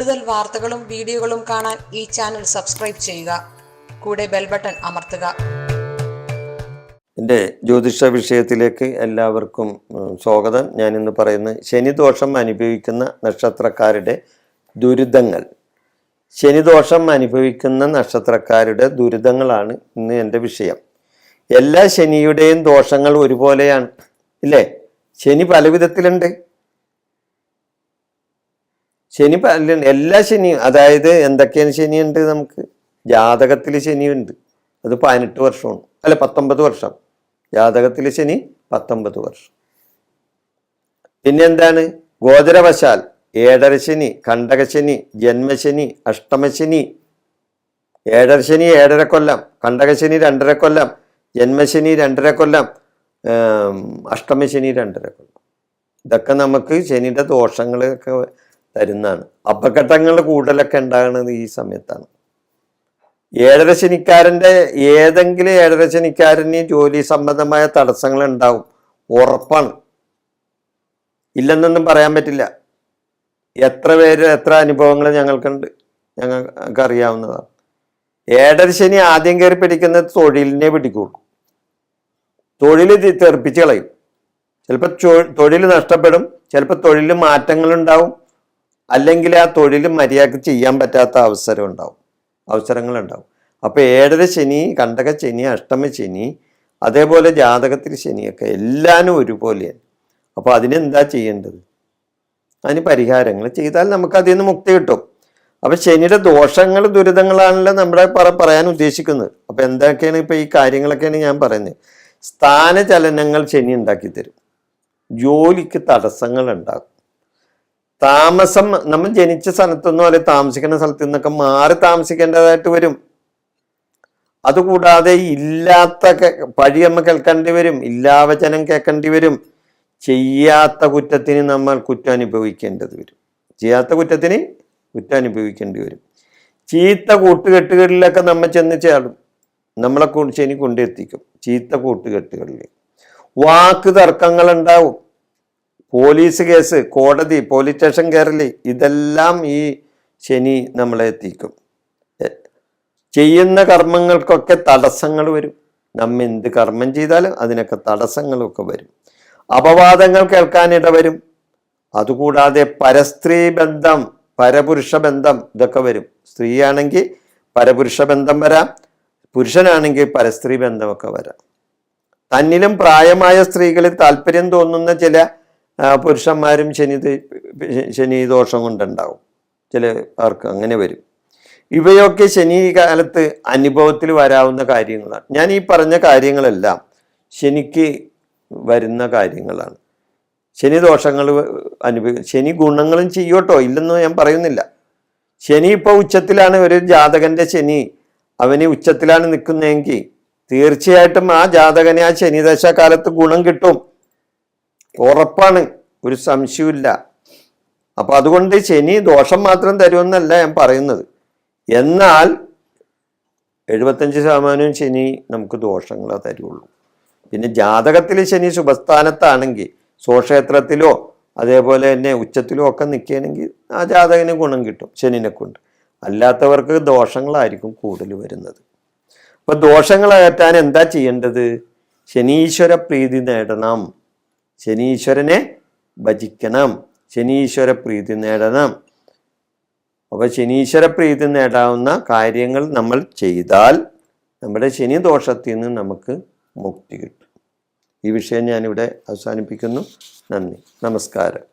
കൂടുതൽ വാർത്തകളും വീഡിയോകളും കാണാൻ ഈ ചാനൽ സബ്സ്ക്രൈബ് ചെയ്യുക. കൂടെ ബെൽ ബട്ടൺ അമർത്തുക. എന്റെ ജ്യോതിഷ വിഷയത്തിലേക്ക് എല്ലാവർക്കും സ്വാഗതം. ഞാനിന്ന് പറയുന്നത് ശനിദോഷം അനുഭവിക്കുന്ന നക്ഷത്രക്കാരുടെ ദുരിതങ്ങൾ. ശനിദോഷം അനുഭവിക്കുന്ന നക്ഷത്രക്കാരുടെ ദുരിതങ്ങളാണ് ഇന്ന് എന്റെ വിഷയം. എല്ലാ ശനിയുടെയും ദോഷങ്ങൾ ഒരുപോലെയാണ്. ഇല്ലേ? ശനി പല വിധത്തിലുണ്ട് ശനി എല്ലാ ശനിയും അതായത് എന്തൊക്കെയാണ് ശനിയുണ്ട് നമുക്ക്? ജാതകത്തിൽ ശനിയുണ്ട്. അത് പതിനെട്ട് വർഷമാണ്. അല്ല പത്തൊമ്പത് വർഷം. ജാതകത്തിൽ ശനി പത്തൊമ്പത് വർഷം. പിന്നെ എന്താണ് ഗോചരവശാൽ ഏഴരശനി കണ്ടകശനി ജന്മശനി അഷ്ടമശനി ഏഴരശനി ഏഴര കൊല്ലം കണ്ടകശനി രണ്ടര കൊല്ലം ജന്മശനി രണ്ടര കൊല്ലം അഷ്ടമശനി രണ്ടര കൊല്ലം. ഇതൊക്കെ നമുക്ക് ശനിയുടെ ദോഷങ്ങളൊക്കെ തരുന്നതാണ്. അപകടങ്ങൾ കൂടുതലൊക്കെ ഉണ്ടാകുന്നത് ഈ സമയത്താണ്. ഏഴര ശനിക്കാരന്റെ ഏതെങ്കിലും ഏഴര ശനിക്കാരന് ജോലി സംബന്ധമായ തടസ്സങ്ങൾ ഉണ്ടാവും. ഉറപ്പാണ്. ഇല്ലെന്നൊന്നും പറയാൻ പറ്റില്ല. എത്ര പേര് എത്ര അനുഭവങ്ങൾ ഞങ്ങൾക്കുണ്ട്. ഞങ്ങൾക്ക് അറിയാവുന്നതാണ്. ഏഴര ശനി ആദ്യം കയറി പിടിക്കുന്നത് തൊഴിലിനെ പിടിക്കുള്ളൂ. തൊഴിൽ തെറിപ്പിച്ച് കളയും. ചിലപ്പോൾ തൊഴിൽ നഷ്ടപ്പെടും. ചിലപ്പോൾ തൊഴിൽ മാറ്റങ്ങളുണ്ടാവും. അല്ലെങ്കിൽ ആ തൊഴിൽ മര്യാദയ്ക്ക് ചെയ്യാൻ പറ്റാത്ത അവസരം ഉണ്ടാവും. അവസരങ്ങളുണ്ടാവും. അപ്പോൾ ഏഴര ശനി കണ്ടക ശനി അഷ്ടമ ശനി അതേപോലെ ജാതകത്തിൽ ശനിയൊക്കെ എല്ലാവരും ഒരുപോലെയാണ്. അപ്പോൾ അതിനെന്താ ചെയ്യേണ്ടത്? അതിന് പരിഹാരങ്ങൾ ചെയ്താൽ നമുക്ക് അതിൽ നിന്ന് മുക്തി കിട്ടും. അപ്പോൾ ശനിയുടെ ദോഷങ്ങൾ ദുരിതങ്ങളാണല്ലോ നമ്മുടെ പറ പറയാൻ ഉദ്ദേശിക്കുന്നത്. അപ്പോൾ എന്തൊക്കെയാണ് ഇപ്പം ഈ കാര്യങ്ങളൊക്കെയാണ് ഞാൻ പറയുന്നത്. സ്ഥാനചലനങ്ങൾ ശനി ഉണ്ടാക്കി തരും ജോലിക്ക് തടസ്സങ്ങൾ ഉണ്ടാകും താമസം നമ്മൾ ജനിച്ച സ്ഥലത്തൊന്നും അല്ലെ താമസിക്കുന്ന സ്ഥലത്തു നിന്നൊക്കെ മാറി താമസിക്കേണ്ടതായിട്ട് വരും. അതുകൂടാതെ ഇല്ലാത്ത പഴി നമ്മൾ കേൾക്കേണ്ടി വരും ഇല്ലാവചനം കേൾക്കേണ്ടി വരും. ചെയ്യാത്ത കുറ്റത്തിന് നമ്മൾ കുറ്റം അനുഭവിക്കേണ്ടത് വരും. ചെയ്യാത്ത കുറ്റത്തിന് കുറ്റം അനുഭവിക്കേണ്ടി വരും. ചീത്ത കൂട്ടുകെട്ടുകളിലൊക്കെ നമ്മൾ ചെന്ന് ചേടും നമ്മളെ ശനി കൊണ്ടെത്തിക്കും. ചീത്ത കൂട്ടുകെട്ടുകളിൽ വാക്ക് തർക്കങ്ങൾ ഉണ്ടാവും പോലീസ് കേസ് കോടതി പോലീസ് സ്റ്റേഷൻ കയറൽ ഇതെല്ലാം ഈ ശനി നമ്മളെ എത്തിക്കും. ചെയ്യുന്ന കർമ്മങ്ങൾക്കൊക്കെ തടസ്സങ്ങൾ വരും. നമ്മ എന്ത് കർമ്മം ചെയ്താലും അതിനൊക്കെ തടസ്സങ്ങളൊക്കെ വരും. അപവാദങ്ങൾ കേൾക്കാനിട വരും. അതുകൂടാതെ പരസ്ത്രീ ബന്ധം പരപുരുഷ ബന്ധം ഇതൊക്കെ വരും. സ്ത്രീയാണെങ്കിൽ പരപുരുഷ ബന്ധം വരാം പുരുഷനാണെങ്കിൽ പരസ്ത്രീ ബന്ധമൊക്കെ വരാം. തന്നിലും പ്രായമായ സ്ത്രീകളിൽ താല്പര്യം തോന്നുന്ന ചില പുരുഷന്മാരും ശനി ശനി ദോഷം കൊണ്ടുണ്ടാവും. ചില ആർക്ക് അങ്ങനെ വരും. ഇവയൊക്കെ ശനി കാലത്ത് അനുഭവത്തിൽ വരാവുന്ന കാര്യങ്ങളാണ്. ഞാൻ ഈ പറഞ്ഞ കാര്യങ്ങളെല്ലാം ശനിക്ക് വരുന്ന കാര്യങ്ങളാണ്. ശനി ദോഷങ്ങൾ അനുഭവ ശനി ഗുണങ്ങളും ചെയ്യോട്ടോ? ഇല്ലെന്ന് ഞാൻ പറയുന്നില്ല. ശനി ഇപ്പോൾ ഉച്ചത്തിലാണ്. ഒരു ജാതകന്റെ ശനി അവന് ഉച്ചത്തിലാണ് നിൽക്കുന്നതെങ്കിൽ തീർച്ചയായിട്ടും ആ ജാതകനെ ആ ശനിദശ കാലത്ത് ഗുണം കിട്ടും. ഉറപ്പാണ്. ഒരു സംശയമില്ല അപ്പം അതുകൊണ്ട് ശനി ദോഷം മാത്രം തരുമെന്നല്ല ഞാൻ പറയുന്നത്. എന്നാൽ എഴുപത്തഞ്ച് ശതമാനവും ശനി നമുക്ക് ദോഷങ്ങളെ തരുള്ളൂ. പിന്നെ ജാതകത്തിൽ ശനി ശുഭസ്ഥാനത്താണെങ്കിൽ സ്വക്ഷേത്രത്തിലോ അതേപോലെ തന്നെ ഉച്ചത്തിലോ ഒക്കെ നിൽക്കുകയാണെങ്കിൽ ആ ജാതകന് ഗുണം കിട്ടും ശനിനെ കൊണ്ട്. അല്ലാത്തവർക്ക് ദോഷങ്ങളായിരിക്കും കൂടുതൽ വരുന്നത്. അപ്പം ദോഷങ്ങളകറ്റാൻ എന്താ ചെയ്യേണ്ടത്? ശനീശ്വര പ്രീതി നേടണം. ശനീശ്വരനെ ഭജിക്കണം. ശനീശ്വര പ്രീതി നേടണം. അപ്പോൾ ശനീശ്വര പ്രീതി നേടാവുന്ന കാര്യങ്ങൾ നമ്മൾ ചെയ്താൽ നമ്മുടെ ശനി ദോഷത്തിൽ നിന്ന് നമുക്ക് മുക്തി കിട്ടും. ഈ വിഷയം ഞാനിവിടെ അവസാനിപ്പിക്കുന്നു. നന്ദി. നമസ്കാരം.